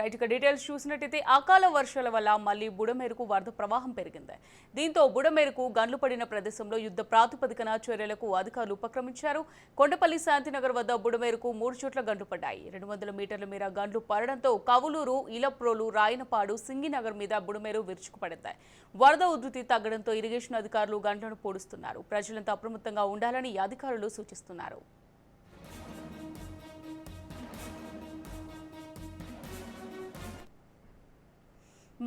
Right ఇక details చూసినట్టయితే అకాల వర్షాల వల్ల మళ్ళీ బుడమేరుకు వరద ప్రవాహం పెరిగింది. దీంతో బుడమేరుకు గన్లు పడిన ప్రదేశంలో యుద్ధ ప్రాతిపదికన చర్యలకు అధికారులు ఉపక్రమించారు. కొండపల్లి శాంతినగర్ వద్ద బుడమేరుకు మూడు చోట్ల గండ్లు పడ్డాయి. రెండు వందల మీటర్ల మీద గండ్లు పడడంతో కవులూరు ఇలప్రోలు రాయనపాడు సింగినగర్ మీద బుడమేరు విరుచుకుపడింది. వరద ఉధృతి తగ్గడంతో ఇరిగేషన్ అధికారులు గంటలను పోడుస్తున్నారు. ప్రజలంతా అప్రమత్తంగా ఉండాలని అధికారులు సూచిస్తున్నారు.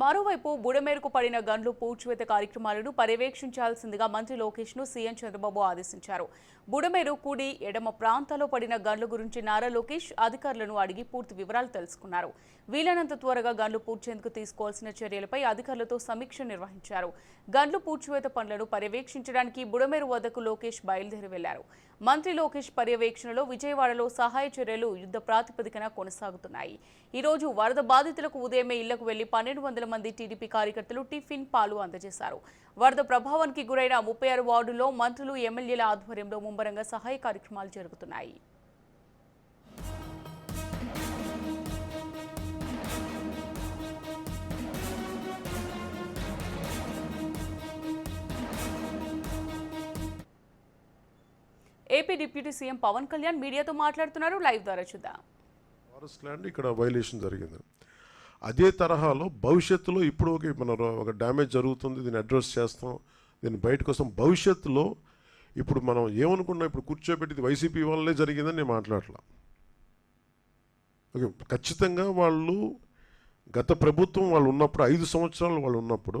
మరోవైపు బుడమేరకు పడిన గన్లు పూడ్చివేత కార్యక్రమాలను పర్యవేక్షించాల్సిందిగా మంత్రి లోకేష్ను సీఎం చంద్రబాబు ఆదేశించారు. బుడమేరు కూడి ఎడమ ప్రాంతాల్లో పడిన గన్ల గురించి నారా లోకేష్ అధికారులను అడిగి పూర్తి వివరాలు తెలుసుకున్నారు. వీలైనంత త్వరగా గన్లు పూడ్చేందుకు తీసుకోవాల్సిన చర్యలపై అధికారులతో సమీక్ష నిర్వహించారు. గన్లు పూడ్చివేత పనులను పర్యవేక్షించడానికి బుడమేరు వద్దకు లోకేష్ బయలుదేరి వెళ్ళారు. మంత్రి లోకేష్ పర్యవేక్షణలో విజయవాడలో సహాయ చర్యలు యుద్ధ ప్రాతిపదికన కొనసాగుతున్నాయి. ఈ రోజు వరద బాధితులకు ఉదయమే ఇళ్ళకు వెళ్ళి పన్నెండు వందల మంది టీడీపీ కార్యకర్తలు టిఫిన్ పాలు అందజేశారు. వరద ప్రభావానికి గురైన ముప్పై ఆరు వార్డుల్లో మంత్రులు ఎమ్మెల్యేల ఆధ్వర్యంలో ముమ్మరంగా సహాయ కార్యక్రమాలు జరుగుతున్నాయి. AP deputy CM Pawan Kalyan మీడియాతో మాట్లాడుతున్నారు. లైవ్ ద్వారా చూద్దాం. ఫారెస్ట్ ల్యాండ్ ఇక్కడ వైలేషన్ జరిగింది. అదే తరహాలో భవిష్యత్తులో ఇప్పుడు ఒక మన ఒక డ్యామేజ్ జరుగుతుంది. దీన్ని అడ్రస్ చేస్తాం. దీన్ని బయటకు వస్తాం. భవిష్యత్తులో ఇప్పుడు మనం ఏమనుకున్నాం ఇప్పుడు కూర్చోబెట్టి ఇది వైసీపీ వల్లనే జరిగిందని నేను మాట్లాడలా. ఓకే ఖచ్చితంగా వాళ్ళు గత ప్రభుత్వం వాళ్ళు ఉన్నప్పుడు ఐదు సంవత్సరాలు వాళ్ళు ఉన్నప్పుడు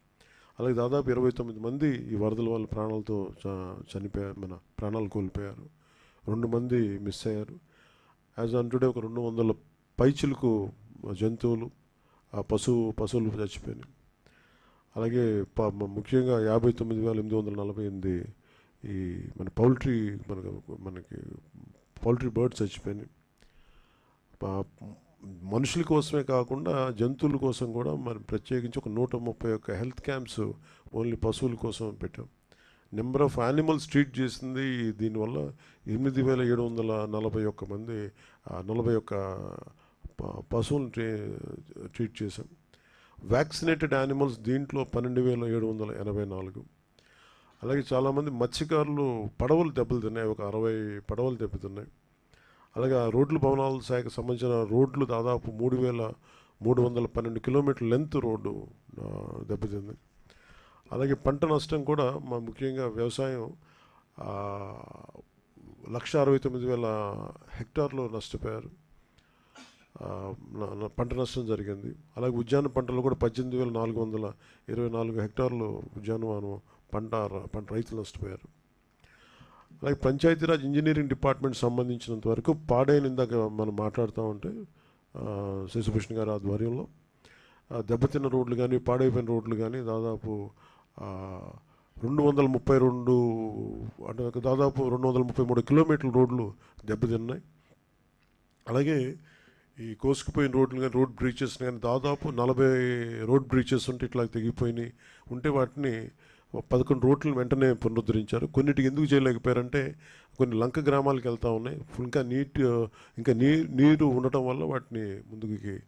అలాగే దాదాపు ఇరవై తొమ్మిది మంది ఈ వరదల వల్ల ప్రాణాలతో చ- చనిపోయారు మన ప్రాణాలు కోల్పోయారు. రెండు మంది మిస్ అయ్యారు. యాజ్ ఆన్ టుడే ఒక రెండు వందల పైచిలకు జంతువులు ఆ పశువు పశువులు చచ్చిపోయినాయి. అలాగే ప- ముఖ్యంగా యాభై తొమ్మిది వేల ఎనిమిది వందల నలభై ఎనిమిది ఈ మన పౌల్ట్రీ మనకు మనకి పౌల్ట్రీ బర్డ్స్ చచ్చిపోయినాయి. మనుషుల కోసమే కాకుండా జంతువుల కోసం కూడా మరి ప్రత్యేకించి ఒక నూట ముప్పై ఒక్క హెల్త్ క్యాంప్స్ ఓన్లీ పశువుల కోసం పెట్టాం. నెంబర్ ఆఫ్ యానిమల్స్ ట్రీట్ చేసింది దీనివల్ల ఎనిమిది వేల ఏడు వందల నలభై ఒక్క మంది నలభై ఒక్క ప- పశువులను ట్రీ ట్రీట్ చేశాం. వ్యాక్సినేటెడ్ యానిమల్స్ దీంట్లో పన్నెండు వేల ఏడు వందల ఎనభై నాలుగు. అలాగే చాలామంది మత్స్యకారులు పడవలు దెబ్బలు తిన్నాయి ఒక అరవై పడవలు దెబ్బతిన్నాయి. అలాగే ఆ రోడ్లు భవనాల శాఖకు సంబంధించిన రోడ్లు దాదాపు మూడు వేల మూడు వందల పన్నెండు కిలోమీటర్ల లెంత్ రోడ్డు దెబ్బతింది. అలాగే పంట నష్టం కూడా మా ముఖ్యంగా వ్యవసాయం లక్ష అరవై తొమ్మిది వేల హెక్టార్లు నష్టపోయారు. పంట నష్టం జరిగింది. అలాగే ఉద్యాన పంటలు కూడా పద్దెనిమిది వేల నాలుగు వందల ఇరవై నాలుగు హెక్టార్లు ఉద్యానవనం పంట పంట రైతులు నష్టపోయారు. అలాగే పంచాయతీరాజ్ ఇంజనీరింగ్ డిపార్ట్మెంట్ సంబంధించినంత వరకు పాడైన ఇందాక మనం మాట్లాడుతూ ఉంటే శశిభూషణ్ గారి ఆధ్వర్యంలో దెబ్బతిన్న రోడ్లు కానీ పాడైపోయిన రోడ్లు కానీ దాదాపు రెండు వందల ముప్పై రెండు అంటే దాదాపు రెండు వందల ముప్పై మూడు కిలోమీటర్ల రోడ్లు దెబ్బతిన్నాయి. అలాగే ఈ కోసుకుపోయిన రోడ్లు కానీ రోడ్ బ్రీచెస్ కానీ దాదాపు నలభై రోడ్ బ్రీచెస్ ఉంటే ఇట్లా తెగిపోయినాయి. ఉంటే వాటిని పదకొండు రోడ్లను వెంటనే పునరుద్ధరించారు. కొన్నిటికి ఎందుకు చేయలేకపోయారంటే కొన్ని లంక గ్రామాలకు వెళ్తూ ఉన్నాయి. ఇంకా నీటి ఇంకా నీ నీరు ఉండటం వల్ల వాటిని ముందుకి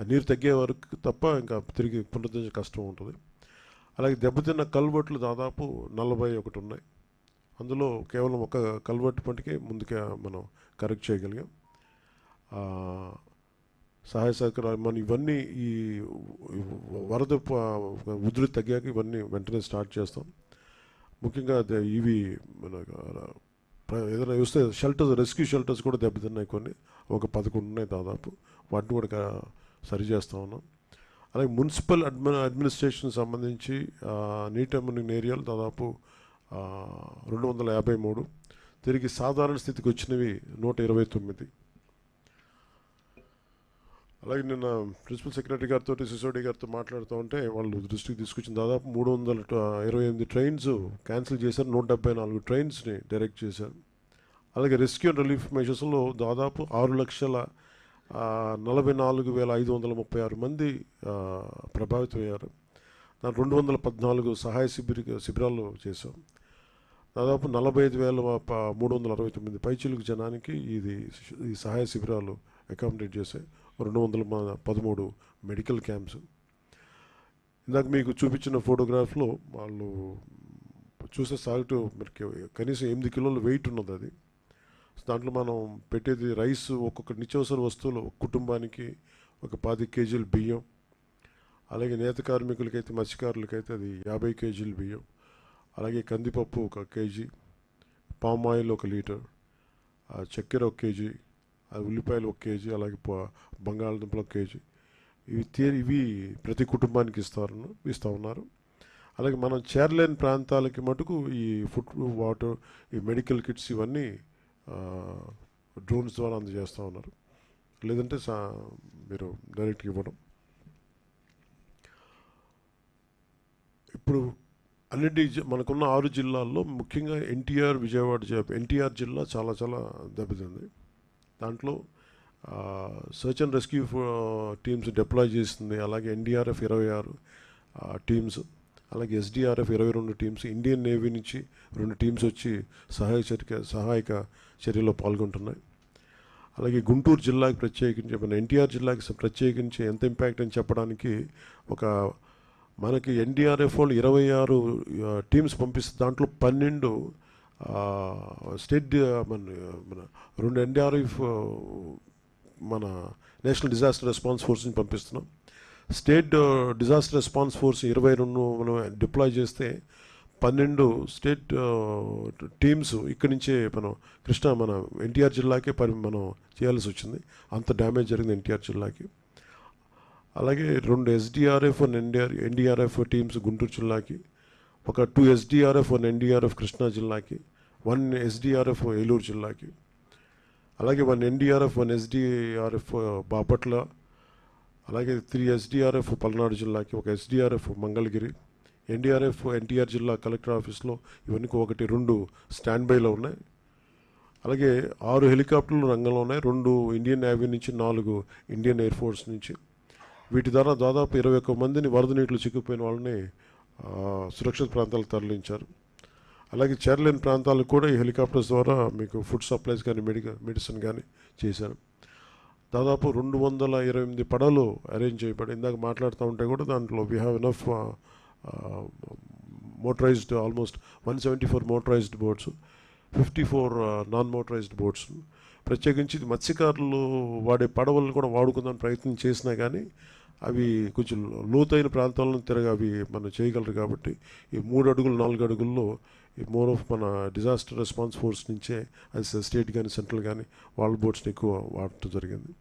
ఆ నీరు తగ్గే వరకు తప్ప ఇంకా తిరిగి పునరుద్ధరించే కష్టం ఉంటుంది. అలాగే దెబ్బతిన్న కల్వర్ట్లు దాదాపు నలభై ఒకటి ఉన్నాయి. అందులో కేవలం ఒక కల్వర్ట్ మటుకే ముందుకే మనం కరెక్ట్ చేయగలిగాం. సహాయ సహకారాలు మనం ఇవన్నీ ఈ వరద ఉధృతి తగ్గాక ఇవన్నీ వెంటనే స్టార్ట్ చేస్తాం. ముఖ్యంగా ఇవి మన ఏదైనా చూస్తే షెల్టర్స్ రెస్క్యూ షెల్టర్స్ కూడా దెబ్బతిన్నాయి కొన్ని. ఒక పదకొండు ఉన్నాయి దాదాపు. వాటిని కూడా సరి చేస్తూ ఉన్నాం. అలాగే మున్సిపల్ అడ్మి అడ్మినిస్ట్రేషన్ సంబంధించి నీట్ నీటి అమ్మునింగ్ ఏరియాలు దాదాపు రెండు వందల యాభై మూడు. తిరిగి సాధారణ స్థితికి వచ్చినవి నూట ఇరవై తొమ్మిది. అలాగే నిన్న ప్రిన్సిపల్ సెక్రటరీ గారితో సిసోడి గారితో మాట్లాడుతూ ఉంటే వాళ్ళు దృష్టికి తీసుకొచ్చిన దాదాపు మూడు వందల ఇరవై ఎనిమిది ట్రైన్స్ క్యాన్సిల్ చేశారు. నూట డెబ్బై నాలుగు ట్రైన్స్ని డైరెక్ట్ చేశారు. అలాగే రెస్క్యూ అండ్ రిలీఫ్ మెషర్స్లో దాదాపు ఆరు లక్షల నలభై నాలుగు వేల ఐదు వందల ముప్పై ఆరు మంది ప్రభావితమయ్యారు. దాని రెండు వందల పద్నాలుగు సహాయ శిబిర శిబిరాలు చేశాం. దాదాపు నలభై ఐదు వేల మూడు వందల అరవై తొమ్మిది పైచిలుకు జనానికి ఇది ఈ సహాయ శిబిరాలు అకామిడేట్ చేశాయి. రెండు వందల పదమూడు మెడికల్ క్యాంప్స్. ఇందాక మీకు చూపించిన ఫోటోగ్రాఫ్లో వాళ్ళు చూసే సాల్ట్ మనకి కనీసం ఎనిమిది కిలోల వెయిట్ ఉన్నది అది. దాంట్లో మనం పెట్టేది రైస్ ఒక్కొక్క నిత్యావసర వస్తువులు కుటుంబానికి ఒక పది కేజీలు బియ్యం. అలాగే నేత కార్మికులకైతే మత్స్యకారులకైతే అది యాభై కేజీలు బియ్యం. అలాగే కందిపప్పు ఒక కేజీ పామ్ ఆయిల్ ఒక లీటర్ ఆ చక్కెర ఒక కేజీ ఉల్లిపాయలు ఒక కేజీ అలాగే బంగాళదుంపలు ఒక కేజీ. ఇవి తీ ఇవి ప్రతి కుటుంబానికి ఇస్తారు ఇస్తూ ఉన్నారు. అలాగే మనం చేరలేని ప్రాంతాలకి మటుకు ఈ ఫుడ్ వాటర్ ఈ మెడికల్ కిట్స్ ఇవన్నీ డ్రోన్స్ ద్వారా అందజేస్తూ ఉన్నారు. లేదంటే సా మీరు డైరెక్ట్గా ఇవ్వడం. ఇప్పుడు అన్నిటి మనకున్న ఆరు జిల్లాల్లో ముఖ్యంగా ఎన్టీఆర్ విజయవాడ ఎన్టీఆర్ జిల్లా చాలా చాలా దెబ్బతింది. దాంట్లో search and rescue teams deploy చేసింది అలాగే ఎన్డీఆర్ఎఫ్ ఇరవై ఆరు టీమ్స్ అలాగే ఎస్డిఆర్ఎఫ్ ఇరవై రెండు టీమ్స్ ఇండియన్ నేవీ నుంచి రెండు టీమ్స్ వచ్చి సహాయ చర్య సహాయక చర్యలో పాల్గొంటున్నాయి. అలాగే గుంటూరు జిల్లాకి ప్రత్యేకించి మన ఎన్టీఆర్ జిల్లాకి ప్రత్యేకించి ఎంత ఇంపాక్ట్ అని చెప్పడానికి ఒక మనకి ఎన్డీఆర్ఎఫ్ వాళ్ళు ఇరవై ఆరు టీమ్స్ పంపిస్తే దాంట్లో పన్నెండు స్టేట్ మన మన రెండు ఎన్డీఆర్ఎఫ్ మన నేషనల్ డిజాస్టర్ రెస్పాన్స్ ఫోర్స్ని పంపిస్తున్నాం. స్టేట్ డిజాస్టర్ రెస్పాన్స్ ఫోర్స్ ఇరవై రెండు మనం డిప్లాయ్ చేస్తే పన్నెండు స్టేట్ టీమ్స్ ఇక్కడి నుంచే మనం కృష్ణా మన ఎన్టీఆర్ జిల్లాకే పరి మనం చేయాల్సి వచ్చింది. అంత డ్యామేజ్ జరిగింది ఎన్టీఆర్ జిల్లాకి. అలాగే రెండు SDRF one NDR NDRF teams Guntur జిల్లాకి ఒక two SDRF one NDRF Krishna జిల్లాకి వన్ ఎస్డిఆర్ఎఫ్ ఏలూరు జిల్లాకి. అలాగే one NDRF one SDRF Bapatla అలాగే త్రీ ఎస్డిఆర్ఎఫ్ పల్నాడు జిల్లాకి ఒక ఎస్డిఆర్ఎఫ్ మంగళగిరి ఎన్డీఆర్ఎఫ్ ఎన్టీఆర్ జిల్లా కలెక్టర్ ఆఫీస్లో ఇవన్నీ ఒకటి రెండు స్టాండ్ బైలో ఉన్నాయి. అలాగే ఆరు హెలికాప్టర్లు రంగంలో ఉన్నాయి. రెండు ఇండియన్ నేవీ నుంచి నాలుగు ఇండియన్ ఎయిర్ ఫోర్స్ నుంచి. వీటి ద్వారా దాదాపు ఇరవై ఒక్క మందిని వరద నీటిలో చిక్కుపోయిన వాళ్ళని సురక్షిత ప్రాంతాలకు తరలించారు. అలాగే చేరలేని ప్రాంతాలకు కూడా ఈ హెలికాప్టర్స్ ద్వారా మీకు ఫుడ్ సప్లైస్ కానీ మెడికల్ మెడిసిన్ కానీ చేశారు. దాదాపు రెండు వందల ఇరవై ఎనిమిది పడవలు అరేంజ్ చేయబడి ఇందాక మాట్లాడుతూ ఉంటే కూడా దాంట్లో we have enough motorized almost one seventy four motorized boats fifty four non motorized boats ప్రత్యేకించి ఇది మత్స్యకారులు వాడే పడవలను కూడా వాడుకుందాం ప్రయత్నం చేసినా కానీ అవి కొంచెం లోతైన ప్రాంతాలను తిరగ అవి మనం చేయగలరు కాబట్టి ఈ మూడు అడుగులు నాలుగు అడుగుల్లో మోర్ ఆఫ్ మన డిజాస్టర్ రెస్పాన్స్ ఫోర్స్ నుంచే అది స్టేట్ కానీ సెంట్రల్ కానీ వాళ్ళ బోట్స్ని ఎక్కువ వాడటం జరిగింది.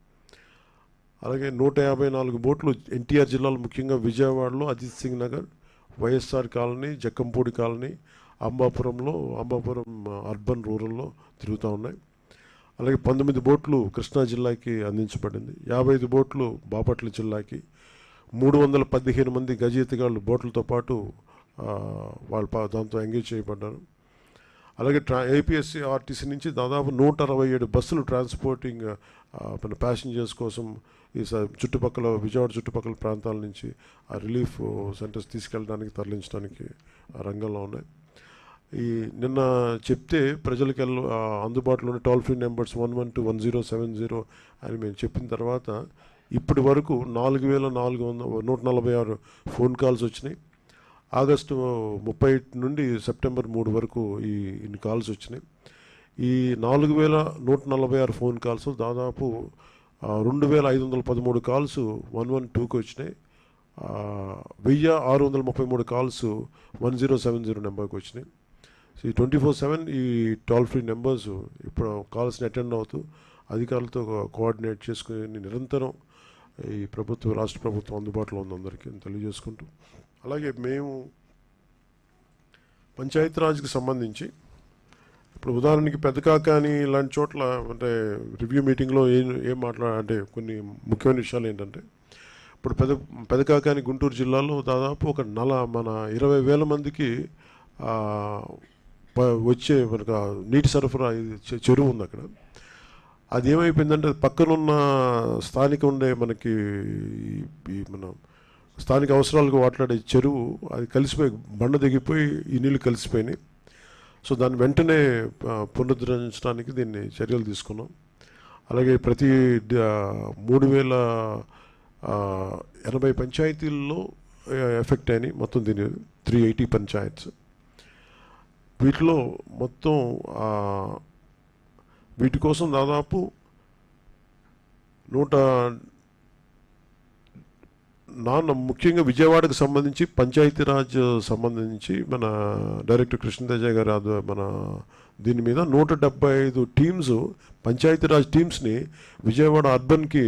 అలాగే నూట యాభై నాలుగు బోట్లు ఎన్టీఆర్ జిల్లాలో ముఖ్యంగా విజయవాడలో అజిత్ సింగ్ నగర్ వైఎస్ఆర్ కాలనీ జక్కంపూడి కాలనీ అంబాపురంలో అంబాపురం అర్బన్ రూరల్లో తిరుగుతూ ఉన్నాయి. అలాగే పంతొమ్మిది బోట్లు కృష్ణా జిల్లాకి అందించబడింది. యాభై ఐదు బోట్లు బాపట్ల జిల్లాకి మూడు వందల పదిహేను మంది గజ బోట్లతో పాటు వాళ్ళు దాంతో ఎంగేజ్ చేయబడ్డారు. అలాగే ట్రా ఏపీఎస్సీ ఆర్టీసీ నుంచి దాదాపు నూట అరవై ఏడు బస్సులు ట్రాన్స్పోర్టింగ్ మన ప్యాసింజర్స్ కోసం ఈ చుట్టుపక్కల విజయవాడ చుట్టుపక్కల ప్రాంతాల నుంచి ఆ రిలీఫ్ సెంటర్స్ తీసుకెళ్ళడానికి తరలించడానికి రంగంలో ఉన్నాయి. ఈ నిన్న చెప్తే ప్రజలకు అందుబాటులో ఉన్న toll free numbers one one two one zero seven zero అని మేము చెప్పిన తర్వాత ఇప్పటి వరకు నాలుగు వేల నాలుగు వందల నూట నలభై ఆరు ఫోన్ కాల్స్ వచ్చినాయి. ఆగస్టు ముప్పై నుండి సెప్టెంబర్ మూడు వరకు ఈ ఇన్ని కాల్స్ వచ్చినాయి. ఈ నాలుగు వేల నూట నలభై ఆరు ఫోన్ కాల్స్ దాదాపు రెండు వేల ఐదు వందల పదమూడు కాల్స్ వన్ వన్ టూకి వచ్చినాయి. వెయ్యి ఆరు వందల ముప్పై మూడు calls one zero seven zero నెంబర్కి వచ్చినాయి. సో ఈ ట్వంటీ ఫోర్ సెవెన్ ఈ టోల్ ఫ్రీ నెంబర్స్ ఇప్పుడు కాల్స్ని అటెండ్ అవుతూ అధికారులతో కోఆర్డినేట్ చేసుకుని నిరంతరం ఈ ప్రభుత్వం రాష్ట్ర ప్రభుత్వం అందుబాటులో ఉంది అందరికీ తెలియజేసుకుంటూ. అలాగే మేము పంచాయతీరాజ్కి సంబంధించి ఇప్పుడు ఉదాహరణకి పెద్దకాక అని ఇలాంటి చోట్ల అంటే రివ్యూ మీటింగ్లో ఏం ఏం మాట్లా అంటే కొన్ని ముఖ్యమైన విషయాలు ఏంటంటే ఇప్పుడు పెద్ద పెదకాక అని గుంటూరు జిల్లాలో దాదాపు ఒక నల మన ఇరవై వేల మందికి వచ్చే మనకు నీటి సరఫరా చెరువు ఉంది అక్కడ. అది ఏమైపోయిందంటే పక్కనున్న స్థానిక ఉండే మనకి ఈ మన స్థానిక అవసరాలకు వాట్లాడే చెరువు అది కలిసిపోయి బండ దిగిపోయి ఈ నీళ్ళు కలిసిపోయినాయి. సో దాన్ని వెంటనే పునరుద్ధరించడానికి దీన్ని చర్యలు తీసుకున్నాం. అలాగే ప్రతి మూడు వేల ఎనభై పంచాయతీల్లో ఎఫెక్ట్ అయినాయి మొత్తం దీని త్రీ ఎయిటీ పంచాయత్స్. వీటిలో మొత్తం వీటి కోసం దాదాపు నూట నాన్న ముఖ్యంగా విజయవాడకు సంబంధించి పంచాయతీరాజ్ సంబంధించి మన డైరెక్టర్ కృష్ణతేజ గారు మన దీని మీద నూట డెబ్బై ఐదు టీమ్స్ పంచాయతీరాజ్ టీమ్స్ని విజయవాడ అర్బన్కి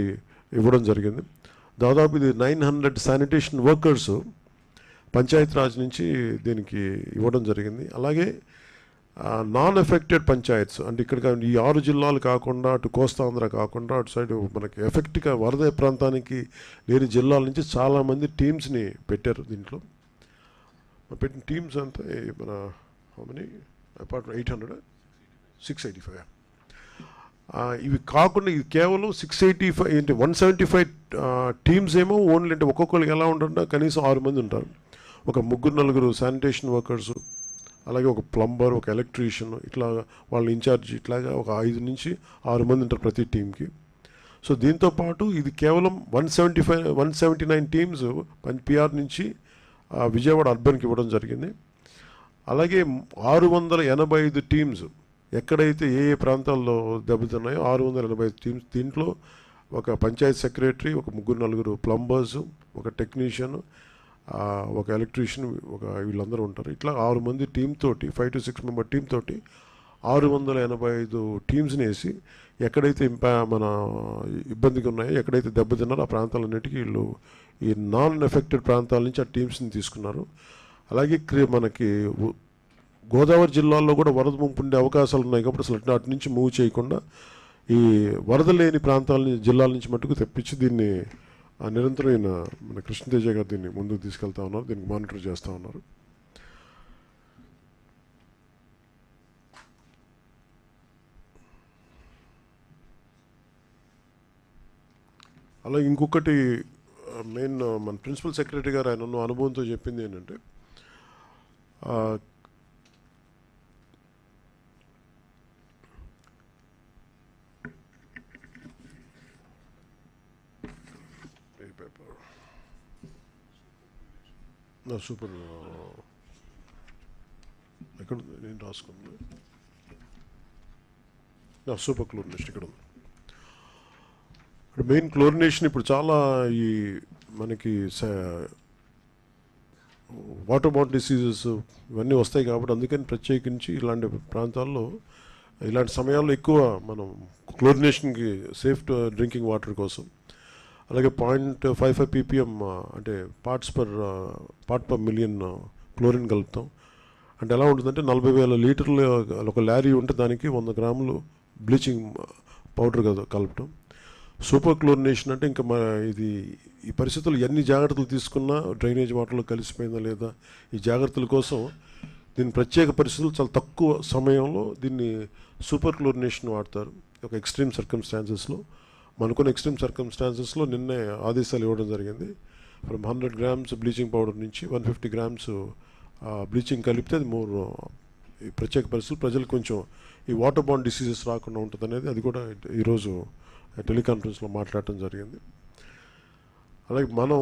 ఇవ్వడం జరిగింది. దాదాపు ఇది nine hundred sanitation workers Panchayati Raj నుంచి దీనికి ఇవ్వడం జరిగింది. అలాగే నాన్ ఎఫెక్టెడ్ పంచాయత్స్. అంటే ఇక్కడ ఈ ఆరు జిల్లాలు కాకుండా అటు కోస్తాంధ్ర కాకుండా అటు సైడ్ మనకి ఎఫెక్ట్గా వరద ప్రాంతానికి లేని జిల్లాల నుంచి చాలామంది టీమ్స్ని పెట్టారు దీంట్లో. పెట్టిన టీమ్స్ అంతా మన money apart eight hundred? Six eighty five. ఇవి కాకుండా ఇది కేవలం సిక్స్ ఎయిటీ ఫైవ్ ఏంటి వన్ సెవెంటీ ఫైవ్ టీమ్స్ ఏమో ఓన్లీ అంటే ఒక్కొక్కరికి ఎలా ఉంటుంటే కనీసం ఆరు మంది ఉంటారు. ఒక ముగ్గురు నలుగురు శానిటేషన్ వర్కర్స్ అలాగే ఒక ప్లంబర్ ఒక ఎలక్ట్రీషియన్ ఇట్లా వాళ్ళ ఇన్ఛార్జ్ ఇట్లాగా ఒక ఐదు నుంచి ఆరు మంది ఉంటారు ప్రతి టీంకి సో దీంతో పాటు ఇది కేవలం one seventy five one seventy nine teams PR నుంచి ఆ, విజయవాడ అర్బన్కి ఇవ్వడం జరిగింది. అలాగే ఆరు వందల ఎనభై ఐదు టీమ్స్ ఎక్కడైతే ఏ ఏ ప్రాంతాల్లో దెబ్బతున్నాయో ఆరు వందల ఎనభై ఐదు టీమ్స్ దీంట్లో ఒక పంచాయత్ సెక్రటరీ ఒక ముగ్గురు నలుగురు ప్లంబర్స్ ఒక టెక్నీషియన్ ఒక ఎలక్ట్రీషియన్ ఒక వీళ్ళందరూ ఉంటారు. ఇట్లా ఆరు మంది టీం తోటి five to six member team తోటి ఆరు వందల ఎనభై ఐదు టీమ్స్ని వేసి ఎక్కడైతే ఇంపా మన ఇబ్బందిగా ఉన్నాయో ఎక్కడైతే దెబ్బతిన్నారో ఆ ప్రాంతాలన్నిటికీ వీళ్ళు ఈ నాన్ ఎఫెక్టెడ్ ప్రాంతాల నుంచి ఆ టీమ్స్ని తీసుకున్నారు. అలాగే క్రి- మనకి గోదావరి జిల్లాల్లో కూడా వరద ముంపు ఉండే అవకాశాలు ఉన్నాయి కాబట్టి అసలు అటు నుంచి మూవ్ చేయకుండా ఈ వరద లేని ప్రాంతాల జిల్లాల నుంచి మటుకు తెప్పించి దీన్ని ఆ నిరంతరం ఈయన మన కృష్ణతేజ గారు దీన్ని ముందుకు తీసుకెళ్తా ఉన్నారు దీనికి మానిటర్ చేస్తూ ఉన్నారు. అలాగే ఇంకొకటి మెయిన్ మన ప్రిన్సిపల్ సెక్రటరీ గారు ఆయన అనుభవంతో చెప్పింది ఏంటంటే ఆ, ఏ పేపర్ నా సూపర్. ఎక్కడ ఉంది? నేను రాసుకుంది నా సూపర్ క్లోరినేషన్ ఇక్కడ ఉంది. ఇప్పుడు మెయిన్ క్లోరినేషన్ ఇప్పుడు చాలా ఈ మనకి వాటర్ బాట్ డిసీజెస్ ఇవన్నీ వస్తాయి కాబట్టి అందుకని ప్రత్యేకించి ఇలాంటి ప్రాంతాల్లో ఇలాంటి సమయాల్లో ఎక్కువ మనం క్లోరినేషన్కి సేఫ్ డ్రింకింగ్ వాటర్ కోసం అలాగే పాయింట్ ఫైవ్ ఫైవ్ పీపీఎం అంటే parts per part per million chlorine కలుపుతాం. అంటే ఎలా ఉంటుందంటే నలభై వేల లీటర్లు ఒక లారీ ఉంటే దానికి వంద గ్రాములు బ్లీచింగ్ పౌడర్ కదా కలపటం. సూపర్ క్లోరినేషన్ అంటే ఇంకా మన ఇది ఈ పరిస్థితులు ఎన్ని జాగ్రత్తలు తీసుకున్నా డ్రైనేజ్ వాటర్లో కలిసిపోయిందా లేదా ఈ జాగ్రత్తల కోసం దీని ప్రత్యేక పరిస్థితులు చాలా తక్కువ సమయంలో దీన్ని సూపర్ క్లోరినేషన్ వాడతారు. ఒక ఎక్స్ట్రీమ్ సర్కమ్స్టాన్సెస్లో మనకున్న ఎక్స్ట్రీమ్ సర్కమ్స్టాన్సెస్లో నిన్నే ఆదేశాలు ఇవ్వడం జరిగింది. From hundred grams bleaching powder నుంచి వన్ ఫిఫ్టీ గ్రామ్స్ బ్లీచింగ్ కలిపితే అది మోర్ ఈ ప్రత్యేక పరిస్థితులు. ప్రజలకు కొంచెం ఈ వాటర్ బాండ్ డిసీజెస్ రాకుండా ఉంటుంది అనేది అది కూడా ఈరోజు టెలికాన్ఫరెన్స్లో మాట్లాడటం జరిగింది. అలాగే మనం